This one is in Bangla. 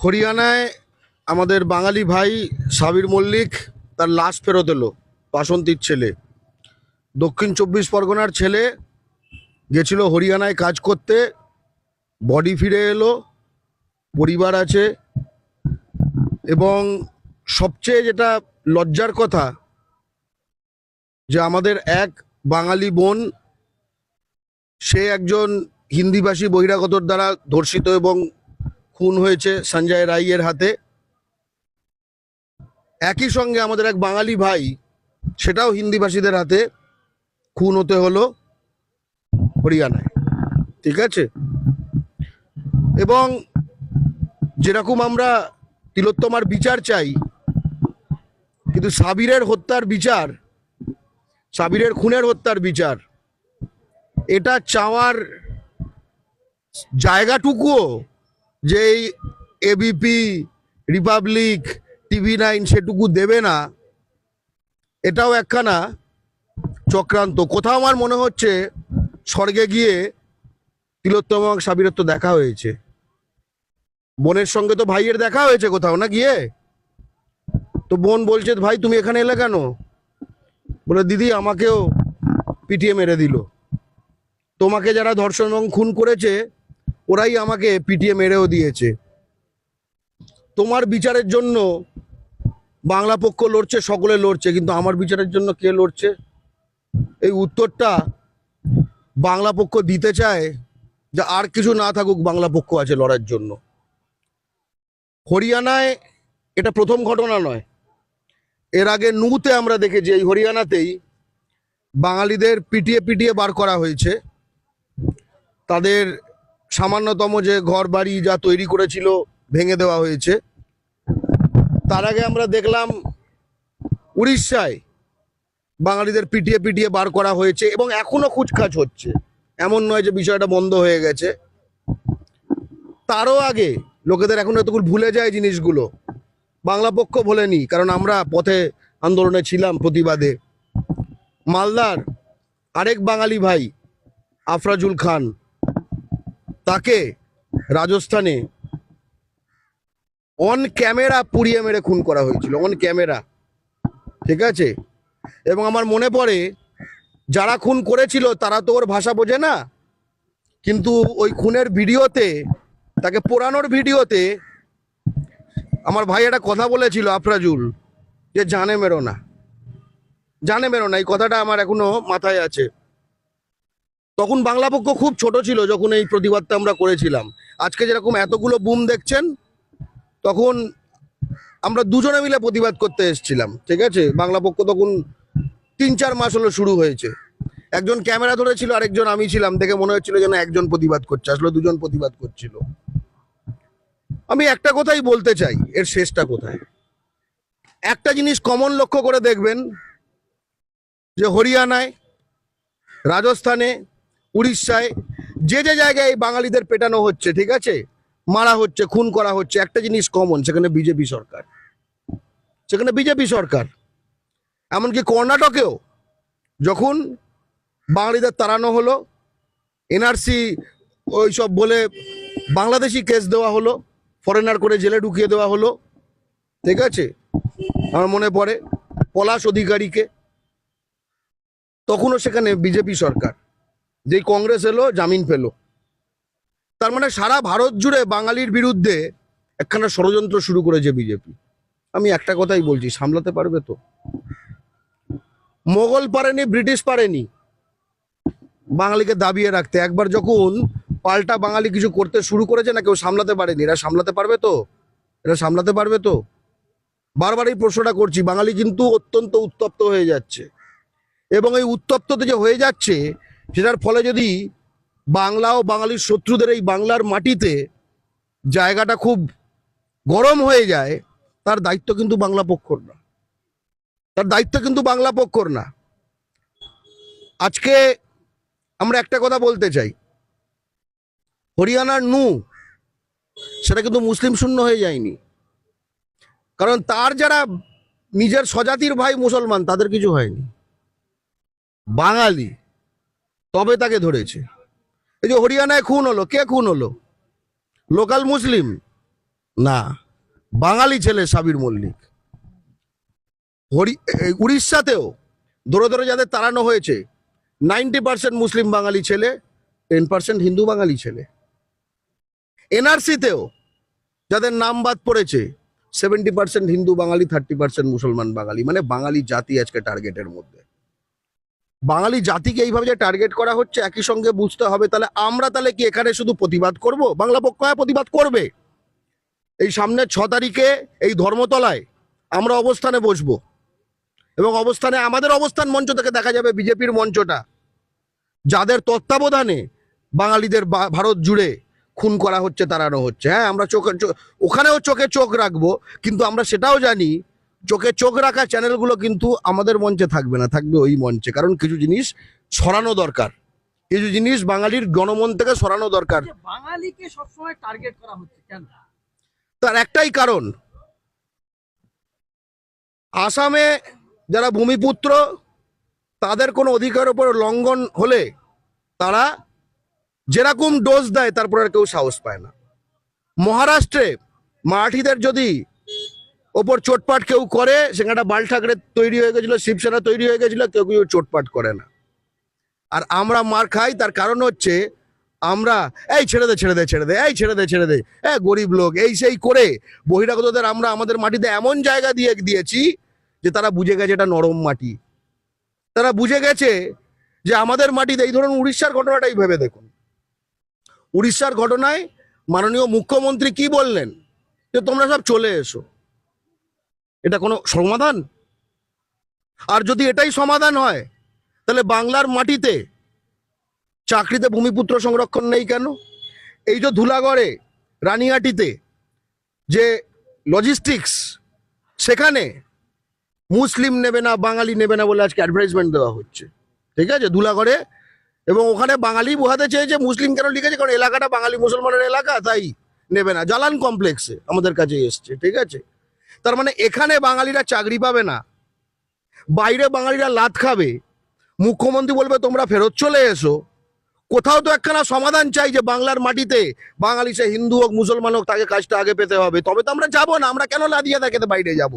হরিয়ানায় আমাদের বাঙালি ভাই সাবির মল্লিক তার লাশ ফেরত এলো, বাসন্তীর ছেলে। দক্ষিণ চব্বিশ পরগনার ছেলে গেছিল হরিয়ানায় কাজ করতে বডি ফিরে এলো, পরিবার আছে। এবং সবচেয়ে যেটা লজ্জার কথা, যে আমাদের এক বাঙালি বোন, সে একজন হিন্দিভাষী বহিরাগতর দ্বারা ধর্ষিত এবং খুন হয়েছে সঞ্জয় রাইয়ের হাতে। একই সঙ্গে আমাদের এক বাঙালি ভাই, সেটাও হিন্দিভাষীদের হাতে খুন হতে হলো হরিয়ানায়। ঠিক আছে? এবং যেরকম আমরা তিলোত্তমার বিচার চাই, কিন্তু সাবিরের হত্যার বিচার, সাবিরের খুনের হত্যার বিচার, এটা চাওয়ার জায়গাটুকুও যে এই এবিপি রিপাবলিক টিভি নাইন সেটুকু দেবে না, এটাও একখানা চক্রান্ত। কোথাও আমার মনে হচ্ছে স্বর্গে গিয়ে তিলোত্তম এবং সাবিরের তো দেখা হয়েছে। বোনের সঙ্গে তো ভাইয়ের দেখা হয়েছে কোথাও না গিয়ে? তো বোন বলছে, ভাই, তুমি এখানে এলে কেন? বলে, দিদি, আমাকেও পিটিয়ে মেরে দিল। তোমাকে যারা ধর্ষণ এবং খুন করেছে ওরাই আমাকে পিটিয়ে মেরেও দিয়েছে। তোমার বিচারের জন্য বাংলা পক্ষ লড়ছে, সকলে লড়ছে, কিন্তু আমার বিচারের জন্য কে লড়ছে? এই উত্তরটা বাংলা পক্ষ দিতে চায় যে আর কিছু না থাকুক বাংলা পক্ষ আছে লড়ার জন্য। হরিয়ানায় এটা প্রথম ঘটনা নয়। এর আগে নুতে আমরা দেখেছি, এই হরিয়ানাতেই বাঙালিদের পিটিয়ে পিটিয়ে বার করা হয়েছে। তাদের সামান্যতম যে ঘর বাড়ি যা তৈরি করেছিল, ভেঙে দেওয়া হয়েছে। তার আগে আমরা দেখলাম উড়িষ্যায় বাঙালিদের পিটিয়ে পিটিয়ে বার করা হয়েছে এবং এখনও খুচখাচ হচ্ছে। এমন নয় যে বিষয়টা বন্ধ হয়ে গেছে। তারও আগে লোকেদের এখন এতগুলো ভুলে যায় জিনিসগুলো। বাংলা পক্ষ ভোলেনি, কারণ আমরা পথে আন্দোলনে ছিলাম প্রতিবাদে। মালদার আরেক বাঙালি ভাই, আফরাজুল খান তাকে রাজস্থানে অন ক্যামেরা পুড়িয়ে মেরে খুন করা হয়েছিল অন ক্যামেরা ঠিক আছে? এবং আমার মনে পড়ে, যারা খুন করেছিল তারা তো ওর ভাষা বোঝে না, কিন্তু ওই খুনের ভিডিওতে, তাকে পোড়ানোর ভিডিওতে আমার ভাই একটা কথা বলেছিল আফরাজুল, যে জানে মেরো না, জানে মেরো না, এই কথাটা আমার এখনও মাথায় আছে। তখন বাংলা পক্ষ খুব ছোট ছিল যখন এই প্রতিবাদটা আমরা করেছিলাম। আজকে যেরকম এতগুলো বুম দেখছেন, তখন আমরা দুজনে মিলে প্রতিবাদ করতে এসেছিলাম, ঠিক আছে? বাংলা পক্ষ তখন তিন চার মাস হলো শুরু হয়েছে। একজন ক্যামেরা ধরেছিল, আরেকজন আমি ছিলাম, দেখে মনে হচ্ছিল যেন একজন প্রতিবাদ করছে, আসলে দুজন প্রতিবাদ করছিল। আমি একটা কথাই বলতে চাই, এর শেষটা কোথায়? একটা জিনিস কমন লক্ষ্য করে দেখবেন, যে হরিয়ানায়, রাজস্থানে উড়িষ্যায় যে যে জায়গায় বাঙালিদের পেটানো হচ্ছে, ঠিক আছে? মারা হচ্ছে, খুন করা হচ্ছে, একটা জিনিস কমন সেখানে বিজেপি সরকার। সেখানে বিজেপি সরকার। এমনকি কর্ণাটকেও যখন বাঙালিদের তাড়ানো হলো, এনআরসি ওই সব বলে বাংলাদেশি কেস দেওয়া হলো, ফরেনার করে জেলে ঢুকিয়ে দেওয়া হলো, ঠিক আছে? আমার মনে পড়ে পলাশ অধিকারীকে। তখনও সেখানে বিজেপি সরকার। যেই কংগ্রেস এলো, জামিন পেল। তার মানে সারা ভারত জুড়ে বাঙালির বিরুদ্ধে একখানা ষড়যন্ত্র শুরু করেছে বিজেপি। আমি একটা কথাই বলছি, সামলাতে পারবে তো? মোগল পারেনি, ব্রিটিশ পারেনি। বাঙালিকে দাবিয়ে রাখতে। একবার যখন পাল্টা বাঙালি কিছু করতে শুরু করেছে না, কেউ সামলাতে পারেনি। এরা সামলাতে পারবে তো? এরা সামলাতে পারবে তো? বারবার এই প্রশ্নটা করছি, বাঙালি কিন্তু অত্যন্ত উত্তপ্ত হয়ে যাচ্ছে। এবং এই উত্তপ্ততে যে হয়ে যাচ্ছে সেটার ফলে যদি বাংলা ও বাঙালির শত্রুদের এই বাংলার মাটিতে জায়গাটা খুব গরম হয়ে যায়, তার দায়িত্ব কিন্তু বাংলা পক্ষর না। তার দায়িত্ব কিন্তু বাংলা পক্ষর না। আজকে আমরা একটা কথা বলতে চাই। হরিয়ানার নু, সেটা কিন্তু মুসলিম শূন্য হয়ে যায়নি। কারণ তার যারা নিজের স্বজাতির ভাই মুসলমান, তাদের কিছু হয়নি। বাঙালি তবে তাকে ধরেছে। এই যে হরিয়ানায় খুন হলো, কে খুন হলো? লোকাল মুসলিম? না, বাঙালি ছেলে সাবির মল্লিক। হরি উড়িষ্যাতেও দূরে দূরে যাদের তাড়ানো হয়েছে, নাইনটি পার্সেন্ট মুসলিম বাঙালি ছেলে, টেন পার্সেন্ট হিন্দু বাঙালি ছেলে। এনআরসিতেও যাদের নাম বাদ পড়েছে, সেভেন্টি পার্সেন্ট হিন্দু বাঙালি, থার্টি পার্সেন্ট মুসলমান বাঙালি মানে বাঙালি জাতি আজকে টার্গেটের মধ্যে। বাঙালি জাতিকে এইভাবে যে টার্গেট করা হচ্ছে, একই সঙ্গে বুঝতে হবে, তাহলে আমরা তাহলে কি এখানে শুধু প্রতিবাদ করব? বাংলা পক্ষ প্রতিবাদ করবে? এই সামনের ছ তারিখে এই ধর্মতলায় আমরা অবস্থানে বসবো। এবং অবস্থানে আমাদের অবস্থান মঞ্চ থেকে দেখা যাবে বিজেপির মঞ্চটা। যাদের তত্ত্বাবধানে বাঙালিদের ভারত জুড়ে খুন করা হচ্ছে, তাড়ানো হচ্ছে। হ্যাঁ আমরা চোখে ওখানেও চোখে চোখ রাখব, কিন্তু আমরা সেটাও জানি চোখে চোখ রাখা চ্যানেলগুলো কিন্তু আমাদের মঞ্চে থাকবে না থাকবে ওই মঞ্চে। কারণ কিছু জিনিস সরানো দরকার। কিছু জিনিস বাঙালির গণমন থেকে সরানো দরকার। বাঙালিকে সবসময় টার্গেট করা হচ্ছে কেন? তার একটাই কারণ আসামে যারা ভূমিপুত্র তাদের কোনো অধিকার উপর লঙ্ঘন হলে তারা যেরকম ডোজ দেয় তারপরে আর কেউ সাহস পায় না। মহারাষ্ট্রে মারাঠিদের যদি ওপর চোটপাট কেউ করে, সেখানটা বাল ঠাকরে তৈরি হয়ে গেছিল, শিবসেনা তৈরি হয়ে গেছিল, কেউ কেউ চোটপাট করে না। আর আমরা মার খাই, তার কারণ হচ্ছে আমরা, এই ছেড়ে দে ছেড়ে দে ছেড়ে দে, এই ছেড়ে দে ছেড়ে দে হ্যাঁ গরিব লোক, এই সেই করে বহিরাগতদের আমরা আমাদের মাটিতে এমন জায়গা দিয়ে দিয়েছি যে তারা বুঝে গেছে এটা নরম মাটি। তারা বুঝে গেছে যে আমাদের মাটিতে, এই ধরুন উড়িষ্যার ঘটনাটাই ভেবে দেখুন। উড়িষ্যার ঘটনায় মাননীয় মুখ্যমন্ত্রী কি বললেন? যে তোমরা সব চলে এসো। এটা কোনো সমাধান? আর যদি এটাই সমাধান হয়, তাহলে বাংলার মাটিতে চাকরিতে ভূমিপুত্র সংরক্ষণ নেই কেন? এই যে ধুলাগড়ে রানিহাটিতে যে লজিস্টিক্স সেখানে মুসলিম নেবে না, বাঙালি নেবে না বলে আজকে অ্যাডভার্টাইজমেন্ট দেওয়া হচ্ছে। ঠিক আছে? ধুলাগড়ে। এবং ওখানে বাঙালি বোঝাতে চেয়েছে, মুসলিম কেন লিখেছে? কারণ এলাকাটা বাঙালি মুসলমানের এলাকা, তাই নেবে না। জালান কমপ্লেক্সে আমাদের কাছে এসছে, ঠিক আছে? তার মানে এখানে বাঙালিরা চাকরি পাবে না। বাইরে বাঙালিরা লাত খাবে। মুখ্যমন্ত্রী বলবে, তোমরা ফেরত চলে এসো। কোথাও তো একখানা সমাধান চাই যে বাংলার মাটিতে বাঙালি সে হিন্দু হোক, মুসলমান হোক, তাকে কাজটা আগে পেতে হবে। তবে তো আমরা যাব না, আমরা কেন লাদিয়া দেখাতে বাইরে যাব?